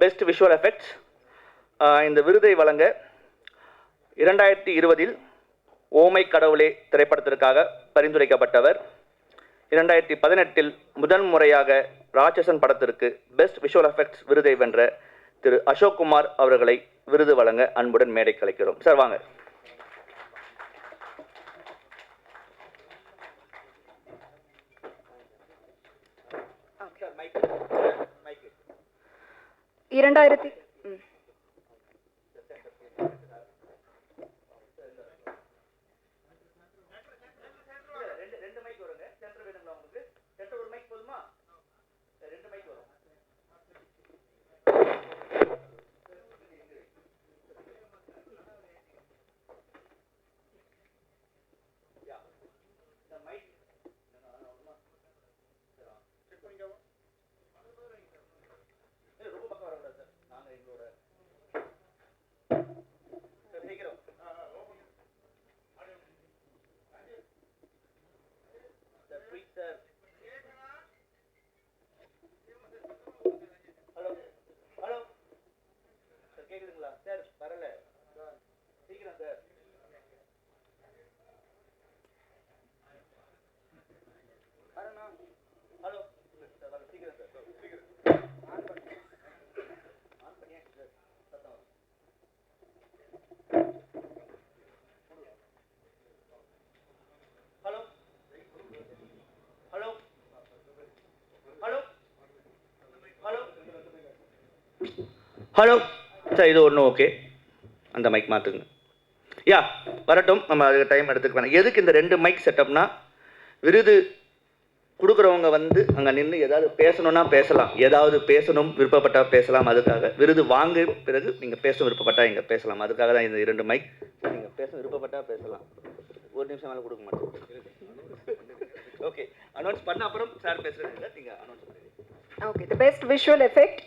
Best visual effects இந்த விருதை வழங்க இரண்டாயிரத்தி இருபதில் ஓமை கடவுளே திரைப்படத்திற்காக பரிந்துரைக்கப்பட்டவர். இரண்டாயிரத்தி பதினெட்டில் முதன் முறையாக ராட்சசன் படத்திற்கு பெஸ்ட் விஷுவல் எஃபெக்ட்ஸ் விருதை வென்ற திரு அசோக்குமார் அவர்களை விருது வழங்க அன்புடன் மேடை கலைக்கிறோம். சார் வாங்க. இரண்டாயிரத்தி ம். ரெண்டு மைக் வருங்க சென்டர் வேணுங்களா உங்களுக்கு சென்டர் ஒரு மைக் போதுமா ரெண்டு மைக் வரும் ரொம்ப பக்கம் வரக்கூடாது சார் நாங்கள் எங்களோட சார் சீக்கிரம் sir please sir hello hello sir கேக்குதுங்களா சார் வரல சீக்கிரம் சார் வரேண்ணா ஹலோ சார் வர சீக்கிரம் சார் சீக்கிரம் ஆன் பண்ணு ஆன் பண்ணியாச்சு சார் சத்தம் வரும். Hello hello hello hello hello sir இது ஒன்று ஓகே. அந்த மைக் மாற்றுங்க யா வரட்டும். நம்ம அதுக்கு டைம் எடுத்துக்க வேணாம். எதுக்கு இந்த ரெண்டு மைக் செட்டப்னா விருது கொடுக்குறவங்க வந்து அங்கே நின்று ஏதாவது பேசணும்னா பேசலாம். ஏதாவது பேசணும் விருப்பப்பட்டால் பேசலாம் அதுக்காக. விருது வாங்க பிறகு நீங்கள் பேச விருப்பப்பட்டால் இங்கே பேசலாம். அதுக்காக தான் இந்த இரண்டு மைக் நீங்கள் பேச விருப்பப்பட்டால் பேசலாம். ஒரு நிமிஷம் மேலே கொடுக்க மாட்டோம். ஓகே அனௌன்ஸ் பண்ண அப்புறம் சார் பேசுகிறீங்க நீங்கள் அனௌன்ஸ் பண்ணுங்க okay the best visual effect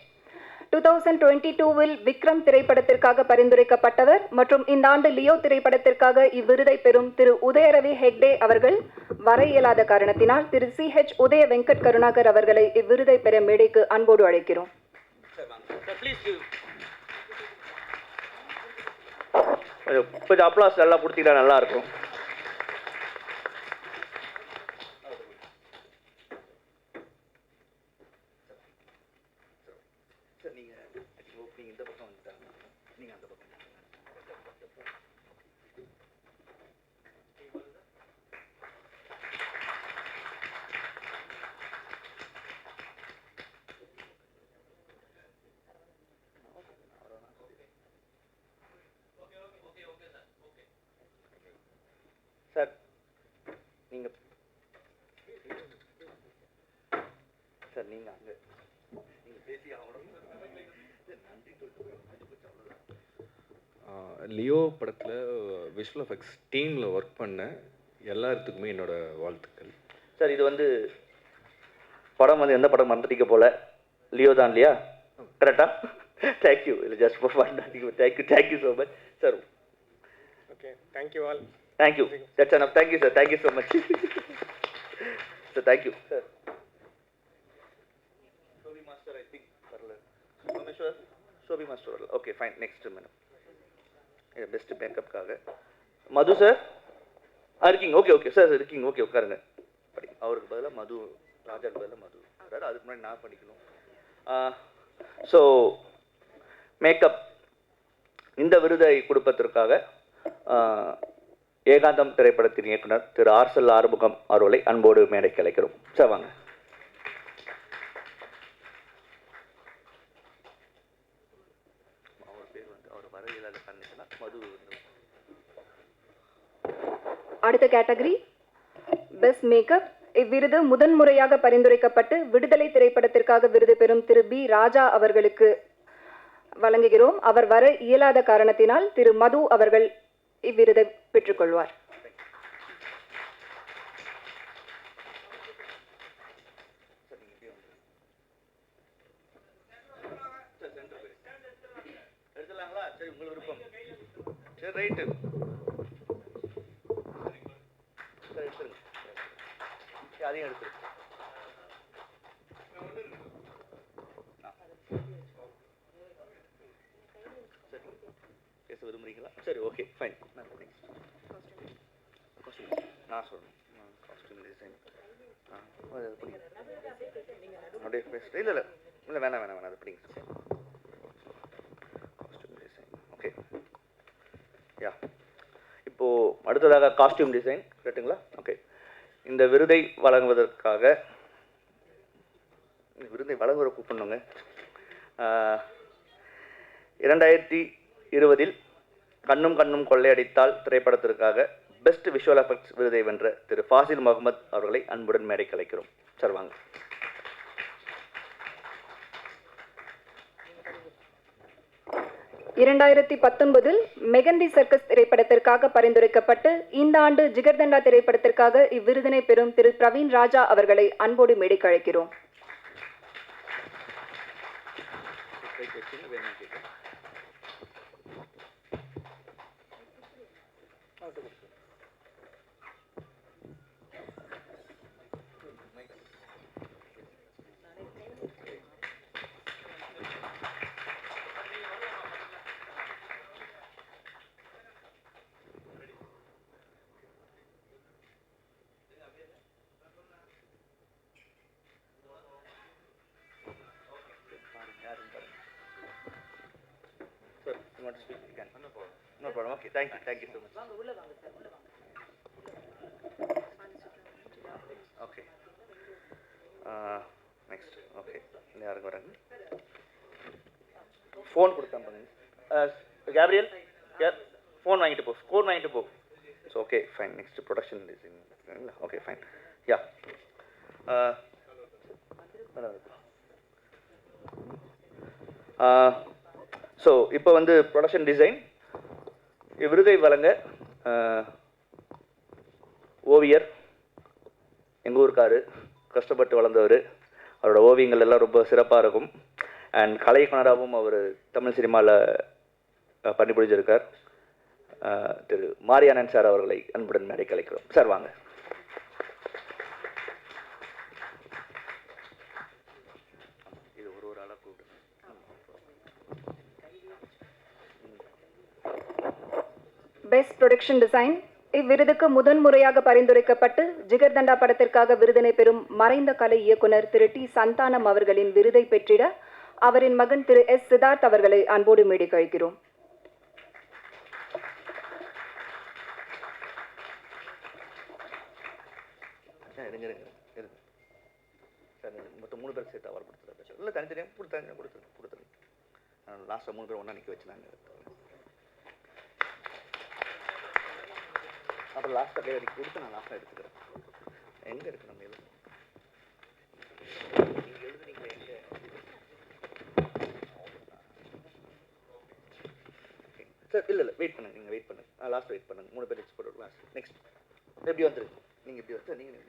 two thousand twenty டூவில் விக்ரம் திரைப்படத்திற்காக பரிந்துரைக்கப்பட்டவர் மற்றும் இந்த ஆண்டு லியோ திரைப்படத்திற்காக இவ்விருதை பெறும் திரு உதயரவி ஹெக்டே அவர்கள் வர இயலாத காரணத்தினால் திரு சி ஹெச் உதய வெங்கட் கருணாகர் அவர்களை இவ்விருதை பெற மேடைக்கு அன்போடு அழைக்கிறோம். கொஞ்சம் அப்ளாஸ் நல்லா கொடுத்தீங்கன்னா நல்லா இருக்கும். சார். நீங்க சார் நீங்க அங்க லியோ படத்தில் விஷுவல் எஃபெக்ட்ஸ் டீமில் ஒர்க் பண்ண எல்லாத்துக்குமே என்னோட வாழ்த்துக்கள். சார் இது வந்து படம் வந்து எந்த படம் மறந்துட்டீங்க போல? லியோ தான் இல்லையா? கரெக்டா தேங்க்யூ இல்லை just for fun thank you thank you so much sir thank you all. Thank you that's enough thank you sir thank you so much sir thank you sir Shobi master I think வரல Someshwar Shobi master வரல okay fine next madam இது best மேக்கப்புக்காக Madhu sir ஆ இருக்கீங்க okay okay sir இருக்கீங்க okay உட்காருங்க. படி. அவருக்கு பதிலாக மது ராஜாக்கு பதிலாக மது. அதாவது அதுக்கு முன்னாடி நான் படிக்கணும் ஸோ மேக்கப் இந்த விருதை கொடுப்பதற்காக ஏகாந்தம் திரைப்படத்தின் இயக்குனர் திரு ஆர்சல் ஆறுமுகம் அவர்களை அன்போடு மேடைக்கு அழைக்கிறோம். சார் வாங்க. அடுத்த கேட்டகரி பெஸ்ட் மேக்கப் இவ்விருது முதன்முறையாக பரிந்துரைக்கப்பட்டு விடுதலை திரைப்படத்திற்காக விருது பெறும் திரு பி ராஜா அவர்களுக்கு வழங்குகிறோம். அவர் வர இயலாத காரணத்தினால் திரு மது அவர்கள் இவ்விருதை பெற்றுக்கொள்வார். சரி உங்கள் விருப்பம். சரி ரைட்டு. சரி சரி, அதையும் எடுத்துருங்க. பேச விரும்புறீங்களா? சரி ஓகே ஃபைன் நான் சொல்லணும். காஸ்டியூம் டிசைன் ஆ அப்படியே பேசுகிறேன் இல்லை இல்லை. இல்லை வேணாம் வேணாம் வேணாம். அது பிடிங்க காஸ்டியூம் டிசைன் ஓகே யா இப்போது அடுத்ததாக காஸ்டியூம் டிசைன் கேட்டுங்களா? ஓகே இந்த விருதை வழங்குவதற்காக இந்த விருதை வழங்குவதை கூப்பிடணுங்க இரண்டாயிரத்தி இருபதில் கண்ணும் கண்ணும் கொள்ளையடித்தால் திரைப்படத்திற்காக பெஸ்ட் விஷுவல் எஃபெக்ட்ஸ் விருதை வென்ற திரு ஃபாசில் முகமது அவர்களை அன்புடன் மேடை கலைக்கிறோம் சார் வாங்க. இரண்டாயிரத்தி பத்தொன்பதில் மெகந்தி சர்க்கஸ் திரைப்படத்திற்காக பரிந்துரைக்கப்பட்டு இந்த ஆண்டு ஜிகர்தண்டா திரைப்படத்திற்காக இவ்விருதினை பெறும் திரு பிரவீன் ராஜா அவர்களை அன்போடு மேடைக்கு அழைக்கிறோம். Sir you want to speak? You can. Thank you Okay, thank you, thank okay next okay யாருக்கு வராங்க ஃபோன் கொடுத்தேன் பண்ணுங்க கேப்ரியல் ஃபோன் வாங்கிட்டு போ. ஃபோன் வாங்கிட்டு போ. So okay fine next production design okay fine yeah madam so இப்போ வந்து ப்ரொடக்ஷன் டிசைன் விருதை வழங்க ஓவியர் எங்கள் ஊருக்காரு கஷ்டப்பட்டு வளர்ந்தவர். அவரோட ஓவியங்கள் எல்லாம் ரொம்ப சிறப்பாக இருக்கும். அண்ட் கலைக்கணராகவும் அவர் தமிழ் சினிமாவில் பண்ணி பிடிச்சிருக்கார் திரு மாரியானன் சார் அவர்களை அன்புடன் மேடை கலைக்கிறோம் சார் வாங்க இது ஒரு ஒரு ஆளாக கூப்பிட்டு பெஸ்ட் ப்ரொடக்ஷன் டிசைன் இவ்விருதுக்கு முதன்முறையாக பரிந்துரைக்கப்பட்டு ஜிகர்தண்டா படத்திற்காக விருதினை பெறும் மறைந்த கலை இயக்குனர் திரு டி. சந்தானம் அவர்களின் விருதை பெற்றிட அவரின் மகன் திரு எஸ் சித்தார்த் அவர்களை அன்போடு மேடைக்கு கழிக்கிறோம். மொத்தம் மூணு பேர் சேர்த்து அவர் கொடுத்துருக்காங்க இல்லை தனித்தனியாக கொடுத்தாங்க கொடுத்துருங்க கொடுத்துருங்க லாஸ்ட்டாக மூணு பேர் ஒன்றா நிற்க வச்சு நாங்கள் அப்புறம் லாஸ்ட்டாக அப்படியே வரைக்கும் கொடுத்து நான் லாஸ்ட்டாக எடுத்துக்கிறேன். எங்கே இருக்கு நம்ம எழுது சார் இல்லை இல்லை வெயிட் பண்ணுங்க நீங்கள் வெயிட் பண்ணுங்க. லாஸ்ட் வெயிட் பண்ணுங்க. மூணு பேர் நெக்ஸ்ட் போட்டு லாஸ்ட் நெக்ஸ்ட் எப்படி வந்துருக்கு? நீங்கள் எப்படி வந்து நீங்கள்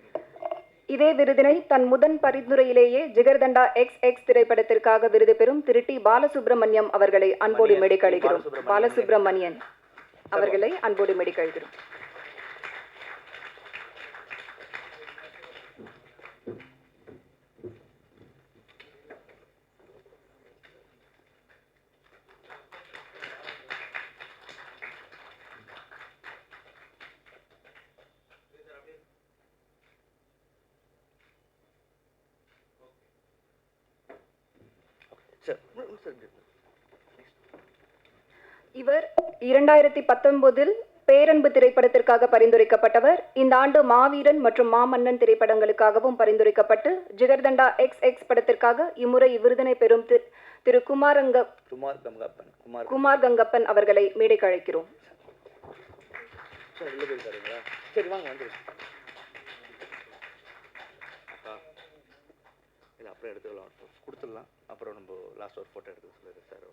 இதே விருதினை தன் முதன் பரிந்துரையிலேயே ஜிகர்தண்டா எக்ஸ் எக்ஸ் திரைப்படத்திற்காக விருது பெறும் திரு டி பாலசுப்ரமணியம் அவர்களை அன்போடு மேடைக்கு அழைக்கிறோம். பாலசுப்ரமணியன். பாலசுப்ரமணியன் அவர்களை அன்போடு மேடைக்கு அழைக்கிறோம். இவர் இரண்டாயிரத்தி பத்தொன்பதில் பேரன்பு திரைப்படத்திற்காக பரிந்துரைக்கப்பட்டவர். இந்த ஆண்டு மாவீரன் மற்றும் மாமன்னன் திரைப்படங்களுக்காகவும் பரிந்துரைக்கப்பட்டு ஜிகர்தண்டா எக்ஸ் எக்ஸ் படத்திற்காக இம்முறை இவ்விருதினை பெறும் திரு குமாரங்க குமார் கங்கப்பன் அவர்களை மேடைக்கு அழைக்கிறோம். கொடுத்துடலாம். அப்புறம் நம்ம லாஸ்ட் ஒரு ஃபோட்டோ எடுத்து சொல்லுங்க சார்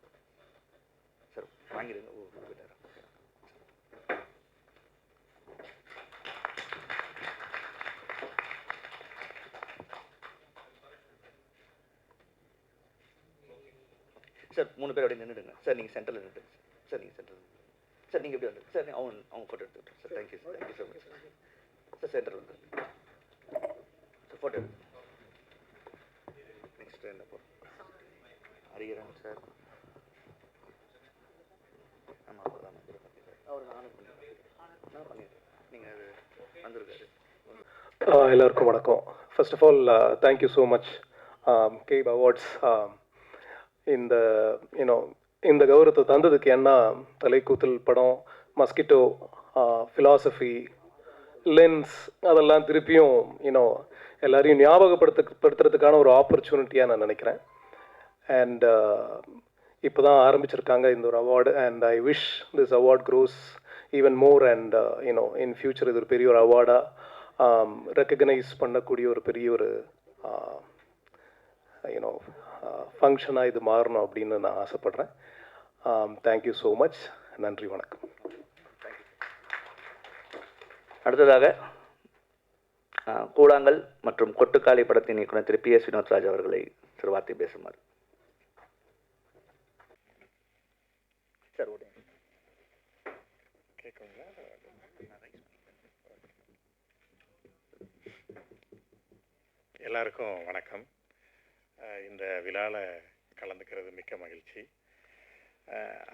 சார் வாங்கிடுங்க ஓ போயிட்டாரா சார் மூணு பேர் அப்படியே நின்றுடுங்க சார் நீங்கள் சென்டரில் நின்றுடுங்க சார் நீங்கள் சென்டரில் சார் நீங்கள் எப்படி வந்துடுங்க சார் அவன் அவன் ஃபோட்டோ எடுத்துக்கிட்டோம் sir thank you sir thank you so much sir centre வந்து. சார் ஃபோட்டோ எடுத்து நெக்ஸ்ட் என்ன போகிறோம் ஹரிகரன் சார். ஆமாம் நீங்கள் அது வந்திருக்காரு. எல்லாருக்கும் வணக்கம். First of all thank you so much gap awards இந்த யூனோ இந்த கௌரவத்தை தந்ததுக்கு என்ன தலைக்கூத்தல் படம் மஸ்கிட்டோ ஃபிலாசபி லென்ஸ் அதெல்லாம் திருப்பியும் யூனோ எல்லாரையும் ஞாபகப்படுத்த படுத்துறதுக்கான ஒரு ஆப்பர்ச்சுனிட்டியாக நான் நினைக்கிறேன். அண்ட் uh, இப்போ தான் ஆரம்பிச்சிருக்காங்க இந்த ஒரு award and I wish this award grows even more and you know in future இது ஒரு பெரிய ஒரு அவார்டாக ரெக்கக்னைஸ் um, பண்ணக்கூடிய ஒரு பெரிய ஒரு uh, யூனோ ஃபங்க்ஷனாக uh, இது மாறணும் அப்படின்னு நான் ஆசைப்பட்றேன். தேங்க்யூ ஸோ மச் நன்றி வணக்கம். அடுத்ததாக கூடாங்கல் கூழாங்கல் மற்றும் கொட்டுக்காளி படத்தின் இயக்குனர் திரு பி எஸ் வினோத்ராஜ் அவர்களை சிறு வார்த்தை பேசுமாறு சார் ஓடுங்க. எல்லாருக்கும் வணக்கம். இந்த விழாவில் கலந்துக்கிறது மிக்க மகிழ்ச்சி.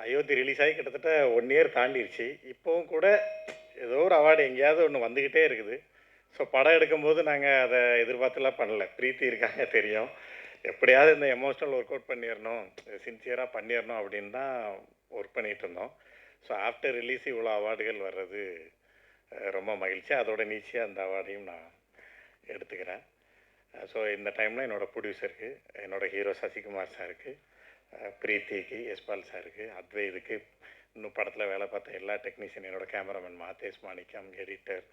அயோத்தி ரிலீஸ் ஆகி கிட்டத்தட்ட ஒன் இயர் தாண்டிருச்சு. இப்போவும் கூட ஏதோ ஒரு அவார்டு எங்கேயாவது ஒன்று வந்துக்கிட்டே இருக்குது. ஸோ படம் எடுக்கும்போது நாங்கள் அதை எதிர்பார்த்துலாம் பண்ணல. பிரீத்தி இருக்காங்க தெரியும். எப்படியாவது இந்த எமோஷ்னல் ஒர்க் அவுட் பண்ணிடணும் சின்சியராக பண்ணிடணும் அப்படின்னு தான் ஒர்க் பண்ணிகிட்டு இருந்தோம். ஸோ ஆஃப்டர் ரிலீஸ் இவ்வளோ அவார்டுகள் வர்றது ரொம்ப மகிழ்ச்சி. அதோட நீச்சியாக அந்த அவார்டையும் நான் எடுத்துக்கிறேன். ஸோ இந்த டைமில் என்னோடய ப்ரொடியூசருக்கு என்னோடய ஹீரோ சசிகுமார் சாருக்கு பிரீத்திக்கு யஸ்பால் சாருக்கு அத்வைதுக்கு இன்னும் படத்தில் வேலை பார்த்த எல்லா டெக்னீஷியன் என்னோடய cameraman Madhesh Manickam editor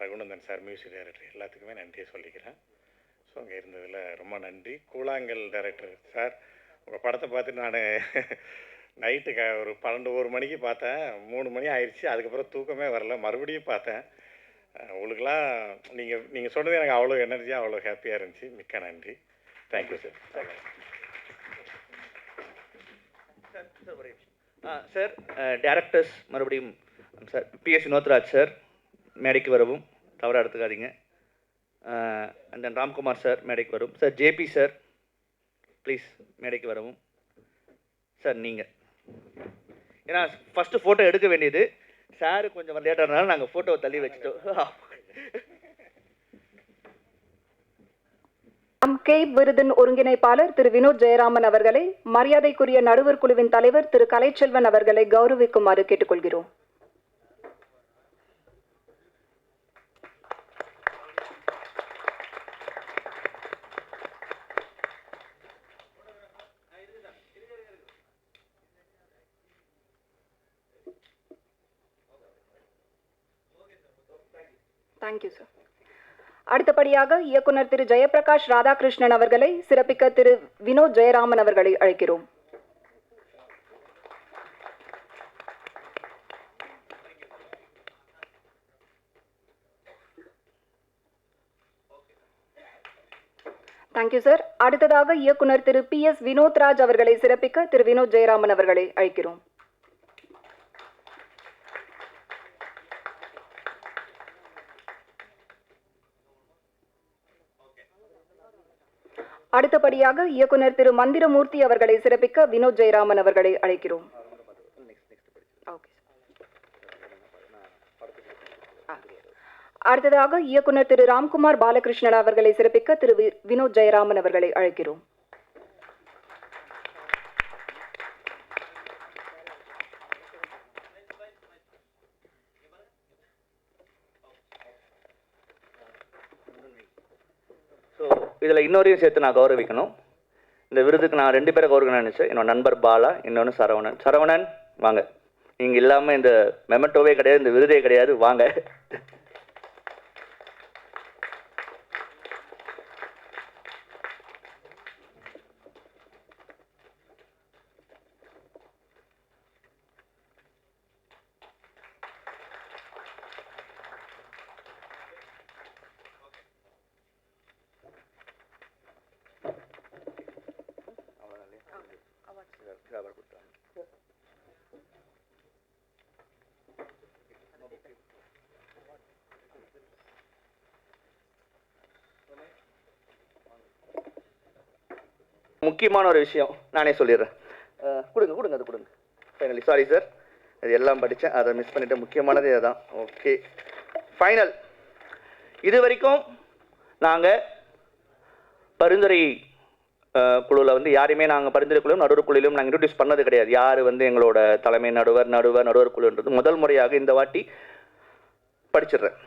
Raghunandan sir music director எல்லாத்துக்குமே நன்றியை சொல்லிக்கிறேன். ஸோ அங்கே இருந்ததில் ரொம்ப நன்றி. கூழாங்கல் டைரக்டர் சார் உங்கள் படத்தை பார்த்துட்டு நான் நைட்டு க ஒரு பன்னெண்டு ஒரு மணிக்கு பார்த்தேன். மூணு மணி ஆயிடுச்சு அதுக்கப்புறம் தூக்கமே வரல. மறுபடியும் பார்த்தேன். உங்களுக்கெல்லாம் நீங்கள் நீங்கள் சொன்னது எனக்கு அவ்வளோ எனர்ஜியாக அவ்வளோ ஹாப்பியாக இருந்துச்சு. மிக்க நன்றி. Thank you sir sir ah, sir directors மறுபடியும் சார் பிஎஸ் வினோத்ராஜ் சார் மேடைக்கு வரவும். தவறாக எடுத்துக்காதீங்க. அண்ட் தென் ராம்குமார் சார் மேடைக்கு வரும். சார் ஜேபி சார் ப்ளீஸ் மேடைக்கு வரவும். சார் நீங்கள் ஏன்னா ஃபஸ்ட்டு ஃபோட்டோ எடுக்க வேண்டியது சாரு கொஞ்சம் லேட்டாக நாங்கள் ஃபோட்டோவை தள்ளி வச்சுட்டோம். நம் கேப் விருதின் ஒருங்கிணைப்பாளர் திரு வினோத் ஜெயராமன் அவர்களை மரியாதைக்குரிய நடுவர் குழுவின் தலைவர் திரு கலைச்செல்வன் அவர்களை கௌரவிக்குமாறு கேட்டுக்கொள்கிறோம். தேங்க்யூ சார் அடுத்தபடியாக இயக்குனர் திரு ஜெயபிரகாஷ் ராதாகிருஷ்ணன் அவர்களை சிறப்பிக்க திரு வினோத் ஜெயராமன் அவர்களை அழைக்கிறோம். தேங்க்யூ சார் அடுத்ததாக இயக்குனர் திரு பி எஸ் வினோத்ராஜ் அவர்களை சிறப்பிக்க திரு வினோத் ஜெயராமன் அவர்களை அழைக்கிறோம். அடுத்தபடியாக இயக்குனர் திரு மந்திரமூர்த்தி அவர்களை சிறப்பிக்க வினோத் ஜெயராமன் அவர்களை அழைக்கிறோம். அடுத்ததாக இயக்குனர் திரு ராம்குமார் பாலகிருஷ்ணன் அவர்களை சிறப்பிக்க திரு வினோத் ஜெயராமன் அவர்களை அழைக்கிறோம் ஸோ இதில் இன்னொரையும் சேர்த்து நான் கௌரவிக்கணும். இந்த விருதுக்கு நான் ரெண்டு பேரை கௌரவிக்கணும்னு நினச்சேன். என்னோட நண்பர் பாலா இன்னொன்று சரவணன். சரவணன் வாங்க. நீங்கள் இல்லாமல் இந்த மெமெட்டோவே கிடையாது இந்த விருதே கிடையாது. வாங்க. முக்கியமான ஒரு விஷயம் நானே சொல்லிடுறேன். கொடுங்க கொடுங்க அது கொடுங்க. ஃபைனலி சாரி சார் அது எல்லாம் படித்தேன் அதை மிஸ் பண்ணிவிட்டேன் முக்கியமானது இதுதான். ஓகே ஃபைனல் இது வரைக்கும் நாங்கள் பரிந்துரை குழுவில் வந்து யாரையுமே நாங்கள் பரிந்துரை குழுவும் நடுவர் குழுவிலும் நாங்கள் இன்ட்ரடியூஸ் பண்ணது கிடையாது. யார் வந்து எங்களோட தலைமை நடுவர் நடுவர் நடுவர் குழுன்றது முதல் முறையாக இந்த வாட்டி படிச்சிடுறேன்.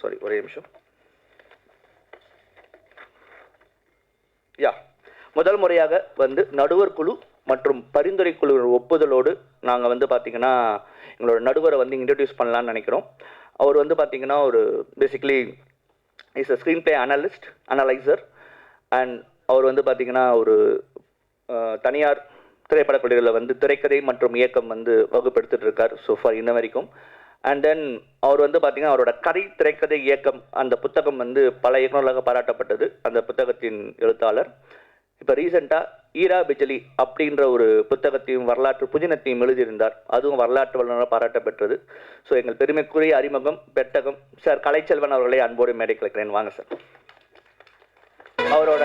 சாரி ஒரே நிமிஷம். யா. முதல் முறையாக வந்து நடுவர் குழு மற்றும் பரிந்துரை குழு ஒப்புதலோடு நாங்கள் வந்து பார்த்திங்கன்னா எங்களோட நடுவரை வந்து இன்ட்ரடியூஸ் பண்ணலான்னு நினைக்கிறோம். அவர் வந்து பார்த்திங்கன்னா ஒரு basically is a screen play analyst analyser and அவர் வந்து பார்த்திங்கன்னா ஒரு தனியார் திரைப்படக் திரைப்படக்குழுவில் வந்து திரைக்கதை மற்றும் இயக்கம் வந்து வகுப்பெடுத்துட்டு இருக்கார். ஸோ ஃபார் இன்ன வரைக்கும் அண்ட் தென் அவர் வந்து பார்த்திங்கன்னா அவரோட கதை திரைக்கதை இயக்கம் அந்த புத்தகம் வந்து பல இயக்குநர்களாக பாராட்டப்பட்டது. அந்த புத்தகத்தின் எழுத்தாளர். இப்போ ரீசெண்டாக ஈரா பிஜலி அப்படின்ற ஒரு புத்தகத்தையும் வரலாற்று புதினத்தையும் எழுதியிருந்தார். அதுவும் வரலாற்று வல்லுநராக பாராட்ட பெற்றது ஸோ எங்கள் பெருமைக்குரிய அறிமுகம் பெட்டகம் சார் கலைச்செல்வன் அவர்களை அன்போடு மேடை கலைக்கிறேன் வாங்க சார். அவரோட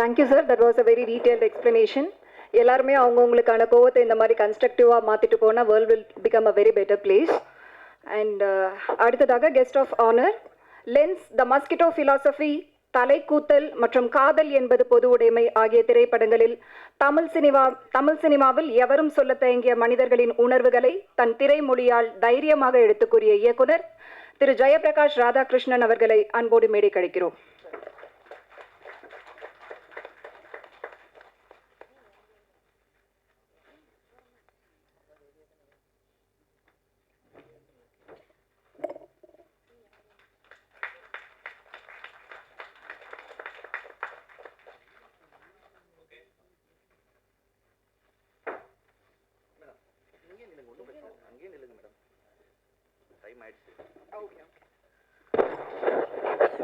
thank you sir that was a very detailed explanation எல்லாருமே அவங்கவுங்களுக்கான கோவத்தை இந்த மாதிரி கன்ஸ்ட்ரக்டிவாக மாற்றிட்டு போனால் world will become a very better place and அடுத்ததாக guest of honour Lens the Mosquito Philosophy Thalaikoothal மற்றும் காதல் என்பது பொது உடைமை ஆகிய திரைப்படங்களில் தமிழ் சினிமா தமிழ் சினிமாவில் எவரும் சொல்ல தயங்கிய மனிதர்களின் உணர்வுகளை தன் திரைமொழியால் தைரியமாக எடுத்துக்கூறிய இயக்குனர் திரு. ஜெயபிரகாஷ் ராதாகிருஷ்ணன் அவர்களை அன்போடு மேடை கழிக்கிறோம் அங்கேயே நில்லுங்க மேடம் டைம் ஆயிடுச்சு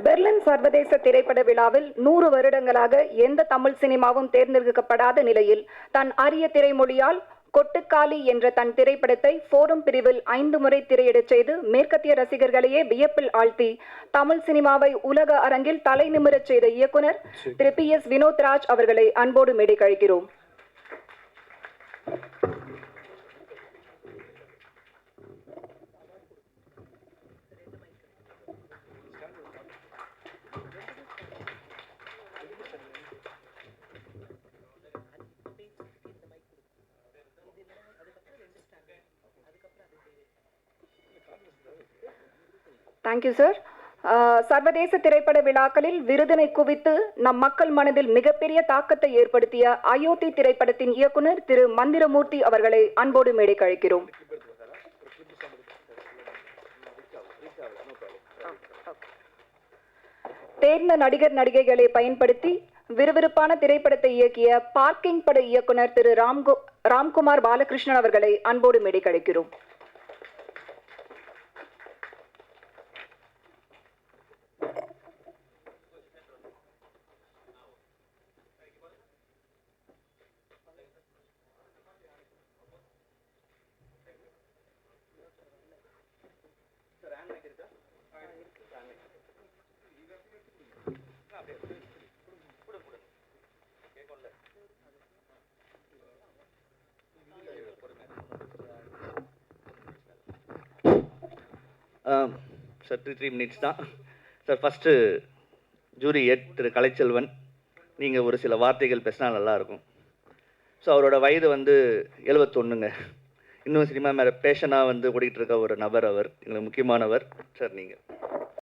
பெர்லின் சர்வதேச திரைப்பட விழாவில் நூறு வருடங்களாக எந்த தமிழ் சினிமாவும் தேர்ந்தெடுக்கப்படாத நிலையில் தன் அரிய திரைமொழியால் கொட்டுக்காலி என்ற தன் திரைப்படத்தை ஃபோரம் பிரிவில் ஐந்து முறை திரையிடச் செய்து மேற்கத்திய ரசிகர்களையே வியப்பில் ஆழ்த்தி தமிழ் சினிமாவை உலக அரங்கில் தலை நிமிரச் செய்த இயக்குனர் திரு பி எஸ் வினோத்ராஜ் அவர்களை அன்போடு மேடை கழிக்கிறோம் தேங்க்யூ சார் சர்வதேச திரைப்பட விழாக்களில் விருதினை குவித்து நம் மக்கள் மனதில் மிகப்பெரிய தாக்கத்தை ஏற்படுத்திய அயோத்தி திரைப்படத்தின் இயக்குனர் திரு மந்திரமூர்த்தி அவர்களை அன்போடு மேடை கழிக்கிறோம் தேர்ந்த நடிகர் நடிகைகளை பயன்படுத்தி விறுவிறுப்பான திரைப்படத்தை இயக்கிய பார்க்கிங் பட இயக்குனர் திரு ராம்கோ ராம்குமார் பாலகிருஷ்ணன் அவர்களை அன்போடு மேடை கழிக்கிறோம் சார் த்ரீ த்ரீ மினிட்ஸ் தான். சார் ஃபஸ்ட்டு ஜூரி எட் திரு கலைச்செல்வன் நீங்கள் ஒரு சில வார்த்தைகள் பேசினா நல்லாயிருக்கும். ஸோ அவரோட வயது வந்து எழுபத்தொன்னுங்க இன்னும் சினிமா மேலே பேஷனாக வந்து ஓடிக்கிட்டு இருக்க ஒரு நபர் அவர் எங்களுக்கு முக்கியமானவர். சார் நீங்கள்